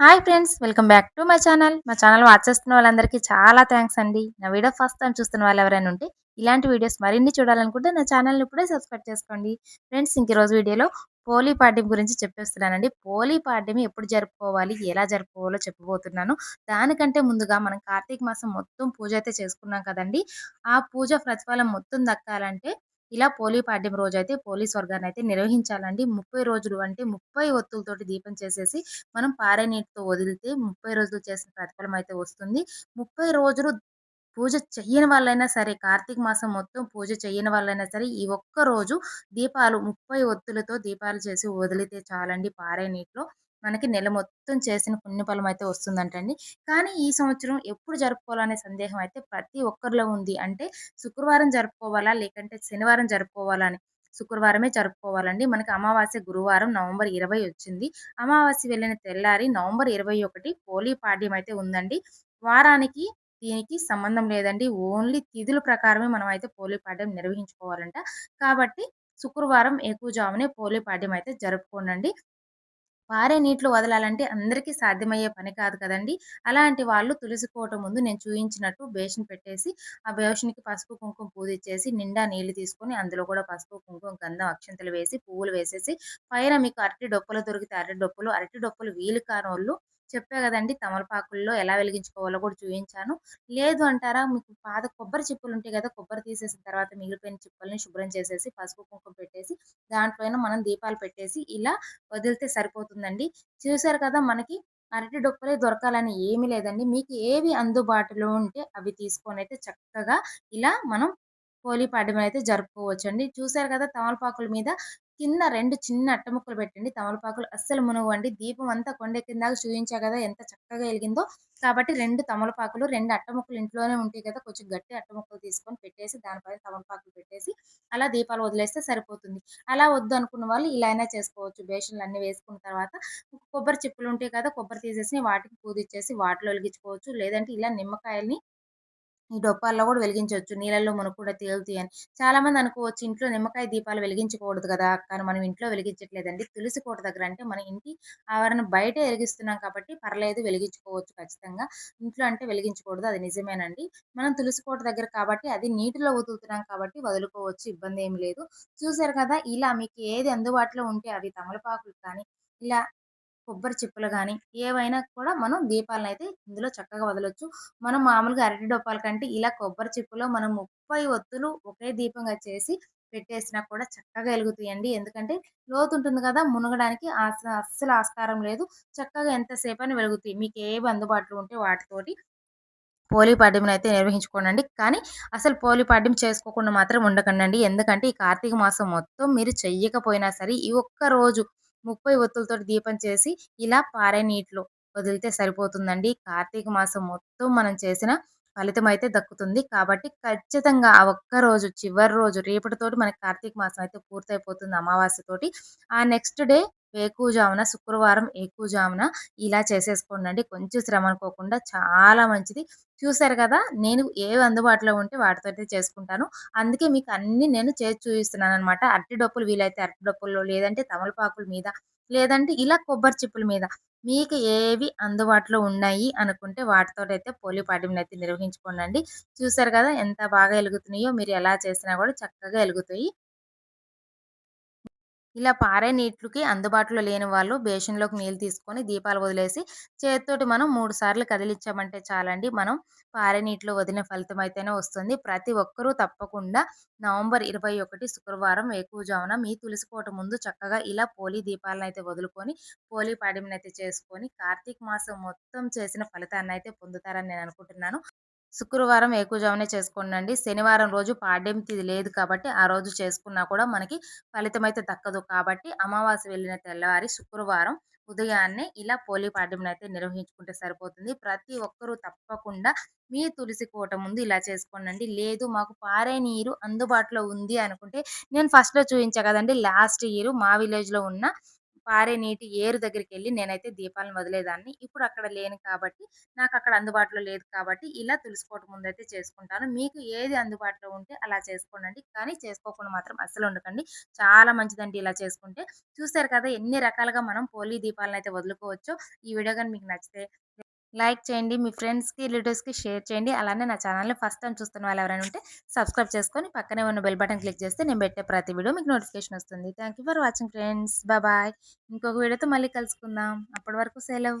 Hi friends welcome back to my channel మా channel watch చేస్తున్న వాళ్ళందరికీ చాలా థ్యాంక్స్ అండి. నా వీడియో ఫస్ట్ టైం చూస్తున్న వాళ్ళు ఎవరైనా ఉంటే ఇలాంటి వీడియోస్ మరిన్ని చూడాలనుకుంటే నా ఛానల్ని ఇప్పుడే సబ్స్క్రైబ్ చేసుకోండి. ఫ్రెండ్స్ ఇంక రోజు వీడియోలో పోలీ పాడ్యం గురించి చెప్పేస్తున్నానండి. పోలీ పాడ్యం ఎప్పుడు జరుపుకోవాలి ఎలా జరుపుకోవాలో చెప్పబోతున్నాను. దానికంటే ముందుగా మనం కార్తీక మాసం మొత్తం పూజ అయితే చేసుకున్నాం కదండి. ఆ పూజ ప్రతిఫలం మొత్తం దక్కాలంటే ఇలా పోలీ పాడ్యం రోజు అయితే పోలీస్ వర్గాన్ని అయితే నిర్వహించాలండి. ముప్పై రోజులు అంటే ముప్పై ఒత్తులతోటి దీపం చేసేసి మనం పారే నీటితో వదిలితే ముప్పై రోజులు చేసిన ప్రతిఫలం అయితే వస్తుంది. ముప్పై రోజులు పూజ చెయ్యని వాళ్ళైనా సరే కార్తీక మాసం మొత్తం పూజ చెయ్యని వాళ్ళైనా సరే ఈ ఒక్క రోజు దీపాలు ముప్పై ఒత్తులతో దీపాలు చేసి వదిలితే చాలండి పారే నీటిలో. మనకి నెల మొత్తం చేసిన పుణ్యఫలం అయితే వస్తుందంటండి. కానీ ఈ సంవత్సరం ఎప్పుడు జరుపుకోవాలనే సందేహం అయితే ప్రతి ఒక్కరిలో ఉంది. అంటే శుక్రవారం జరుపుకోవాలా? లేకంటే శనివారం జరుపుకోవాలా అని శుక్రవారమే జరుపుకోవాలండి. మనకి అమావాస్య గురువారం నవంబర్ ఇరవై వచ్చింది. అమావాస్య వెళ్ళిన తెల్లారి నవంబర్ ఇరవై ఒకటి హోలీ పాడ్యం అయితే ఉందండి. వారానికి దీనికి సంబంధం లేదండి. ఓన్లీ తిథుల ప్రకారమే మనం అయితే పోలీ పాడ్యం నిర్వహించుకోవాలంట. కాబట్టి శుక్రవారం ఎక్కువ జామునే పోలీ పాడ్యం అయితే జరుపుకోనండి. పారే నీటిలో వదలాలంటే అందరికీ సాధ్యమయ్యే పని కాదు కదండి. అలాంటి వాళ్ళు తులసి కోట ముందు నేను చూయించినట్టు బేషన్ పెట్టేసి ఆ బేషన్కి పసుపు కుంకుమ పూజిచ్చేసి నిండా నీళ్ళు తీసుకొని అందులో కూడా పసుపు కుంకుమ గంధం అక్షంతలు వేసి పువ్వులు వేసేసి పైన మీకు అరటి డొప్పలు దొరికితే అరటి డొప్పలు అరటి డొప్పలు వీలు కానోళ్ళు చెప్పా కదండి తమలపాకుల్లో ఎలా వెలిగించుకోవాలో కూడా చూపించాను లేదు అంటారా మీకు పాత కొబ్బరి చిప్పులు ఉంటాయి కదా కొబ్బరి తీసేసిన తర్వాత మిగిలిపోయిన చిప్పల్ని శుభ్రం చేసేసి పసుపు కుంకుమ పెట్టేసి దాంట్లోనే మనం దీపాలు పెట్టేసి ఇలా వదిలితే సరిపోతుందండి. చూసారు కదా మనకి అరటి డొప్పలే దొరకాలని ఏమీ లేదండి. మీకు ఏవి అందుబాటులో ఉంటే అవి తీసుకొని అయితే చక్కగా ఇలా మనం హోలీ పండుగను అయితే జరుపుకోవచ్చండి. చూసారు కదా తమలపాకుల మీద కింద రెండు చిన్న అట్టముక్కలు పెట్టండి. తమలపాకులు అస్సలు మునగండి దీపం అంతా కొండెక్కిందాక చూపించా కదా ఎంత చక్కగా వెలిగిందో. కాబట్టి రెండు తమలపాకులు రెండు అట్టముక్కలు ఇంట్లోనే ఉంటాయి కదా. కొంచెం గట్టి అట్టముక్కలు తీసుకొని పెట్టేసి దానిపైన తమలపాకులు పెట్టేసి అలా దీపాలు వదిలేస్తే సరిపోతుంది. అలా వద్దు అనుకున్న వాళ్ళు ఇలా అయినా చేసుకోవచ్చు. బేషన్లు అన్ని వేసుకున్న తర్వాత కొబ్బరి చిప్పులు ఉంటాయి కదా కొబ్బరి తీసేసి వాటికి పూజిచ్చేసి వాటిలో వెలిగించుకోవచ్చు. లేదంటే ఇలా నిమ్మకాయల్ని ఈ డొప్పాల్లో కూడా వెలిగించవచ్చు నీళ్ళల్లో మనకు కూడా తేలుతాయి అని. చాలామంది అనుకోవచ్చు ఇంట్లో నిమ్మకాయ దీపాలు వెలిగించకూడదు కదా కానీ మనం ఇంట్లో వెలిగించట్లేదండి. తులసి కోట దగ్గర అంటే మన ఇంటి ఆవరణ బయట వెలిగిస్తున్నాం కాబట్టి పర్లేదు వెలిగించుకోవచ్చు ఖచ్చితంగా. ఇంట్లో అంటే వెలిగించకూడదు అది నిజమేనండి. మనం తులసి కోట దగ్గర కాబట్టి అది నీటిలో వదులుతున్నాం కాబట్టి వదులుకోవచ్చు ఇబ్బంది ఏమి లేదు. చూసారు కదా ఇలా మీకు ఏది అందుబాటులో ఉంటే అవి తమలపాకులు కానీ ఇలా కొబ్బరి చిప్పలు కానీ ఏవైనా కూడా మనం దీపాలను అయితే ఇందులో చక్కగా వదలొచ్చు. మనం మామూలుగా అరటి డొప్పాల కంటే ఇలా కొబ్బరి చిప్పులో మనం ముప్పై ఒత్తులు ఒకే దీపంగా చేసి పెట్టేసినా కూడా చక్కగా వెలుగుతాయండి ఎందుకంటే లోతు ఉంటుంది కదా మునగడానికి అస్సలు ఆస్కారం లేదు. చక్కగా ఎంతసేపు అని వెలుగుతాయి. మీకు ఏవి అందుబాటులో ఉంటే వాటితోటి పోలీ పాడ్యం అయితే నిర్వహించుకోండి కానీ అసలు పోలీ పాడ్యం చేసుకోకుండా మాత్రం ఉండకండి ఎందుకంటే ఈ కార్తీక మాసం మొత్తం మీరు చెయ్యకపోయినా సరే ఈ ఒక్క రోజు ముప్పై ఒత్తులతో దీపం చేసి ఇలా పారే నీటిలో వదిలితే సరిపోతుందండి. కార్తీక మాసం మొత్తం మనం చేసిన ఫలితం అయితే దక్కుతుంది. కాబట్టి ఖచ్చితంగా ఆ ఒక్క రోజు చివరి రోజు రేపటితోటి మనకి కార్తీక మాసం అయితే పూర్తయిపోతుంది అమావాస్యతోటి ఆ నెక్స్ట్ డే వేకువజామున శుక్రవారం ఏకువజామున ఇలా చేసేసుకోండి కొంచెం శ్రమ అనుకోకుండా చాలా మంచిది. చూసారు కదా నేను ఏవి అందుబాటులో ఉంటే వాటితో చేసుకుంటాను. అందుకే మీకు అన్ని నేను చేసి చూపిస్తున్నాను అనమాట అరటి డప్పులు వీలైతే అరటి డప్పుల్లో లేదంటే తమలపాకుల మీద లేదంటే ఇలా కొబ్బరి చిప్పుల మీద మీకు ఏవి అందుబాటులో ఉన్నాయి అనుకుంటే వాటితో అయితే పోలి పాటిని అయితే నిర్వహించుకోండి చూసారు కదా ఎంత బాగా వెలుగుతున్నాయో మీరు ఎలా చేసినా కూడా చక్కగా వెలుగుతాయి ఇలా పారే నీటికి అందుబాటులో లేని వాళ్ళు బేషన్లోకి నీళ్ళు తీసుకొని దీపాలు వదిలేసి చేతితోటి మనం మూడు సార్లు కదిలించామంటే చాలండి. మనం పారే నీటిలో వదిలిన ఫలితం అయితేనే వస్తుంది. ప్రతి ఒక్కరూ తప్పకుండా నవంబర్ ఇరవై ఒకటి శుక్రవారం వేకువజామున మీ తులసికోట ముందు చక్కగా ఇలా పోలీ దీపాలను అయితే వదులుకొని పోలీ పాడ్యం అయితే చేసుకొని కార్తీక మాసం మొత్తం చేసిన ఫలితాన్ని అయితే పొందుతారని నేను అనుకుంటున్నాను. శుక్రవారం ఏకుజామునే చేసుకోండి శనివారం రోజు పాడ్యం తిది లేదు కాబట్టి ఆ రోజు చేసుకున్నా కూడా మనకి ఫలితం అయితే దక్కదు కాబట్టి అమావాస్య వెళ్ళిన తెల్లవారి శుక్రవారం ఉదయాన్నే ఇలా పోలీ పాడ్యం అయితే నిర్వహించుకుంటే సరిపోతుంది. ప్రతి ఒక్కరూ తప్పకుండా మీ తులసి కోట ముందు ఇలా చేసుకోండి లేదు మాకు పారే నీరు అందుబాటులో ఉంది అనుకుంటే నేను ఫస్ట్లో చూపించా కదండి. లాస్ట్ ఇయర్ మా విలేజ్లో ఉన్న పారే నీటి ఏరు దగ్గరికి వెళ్ళి నేనైతే దీపాలను వదిలేదాన్ని. ఇప్పుడు అక్కడ లేను కాబట్టి, నాకు అక్కడ అందుబాటులో లేదు కాబట్టి, ఇలా తులుసుకోవటం ముందైతే చేసుకుంటాను. మీకు ఏది అందుబాటులో ఉంటే అలా చేసుకోండి కానీ చేసుకోకుండా మాత్రం అస్సలు ఉండకండి. చాలా మంచిదండి ఇలా చేసుకుంటే. చూసారు కదా ఎన్ని రకాలుగా మనం పోలీ అయితే వదులుకోవచ్చో. ఈ వీడియో కానీ మీకు నచ్చితే లైక్ చేయండి. మీ ఫ్రెండ్స్‌కి, రిలేటివ్స్‌కి షేర్ చేయండి. అలానే నా ఛానల్‌ని ఫస్ట్ టైమ్ చూస్తున్న వాళ్ళు ఎవరైనా ఉంటే సబ్స్క్రైబ్ చేసుకొని పక్కనే ఉన్న బెల్ బటన్ క్లిక్ చేస్తే నేను పెట్టే ప్రతి వీడియో మీకు నోటిఫికేషన్ వస్తుంది. Thank you for watching friends. Bye. ఇంకొక వీడియోతో మళ్ళీ కలుసుకుందాం. అప్పటి వరకు సెలవు.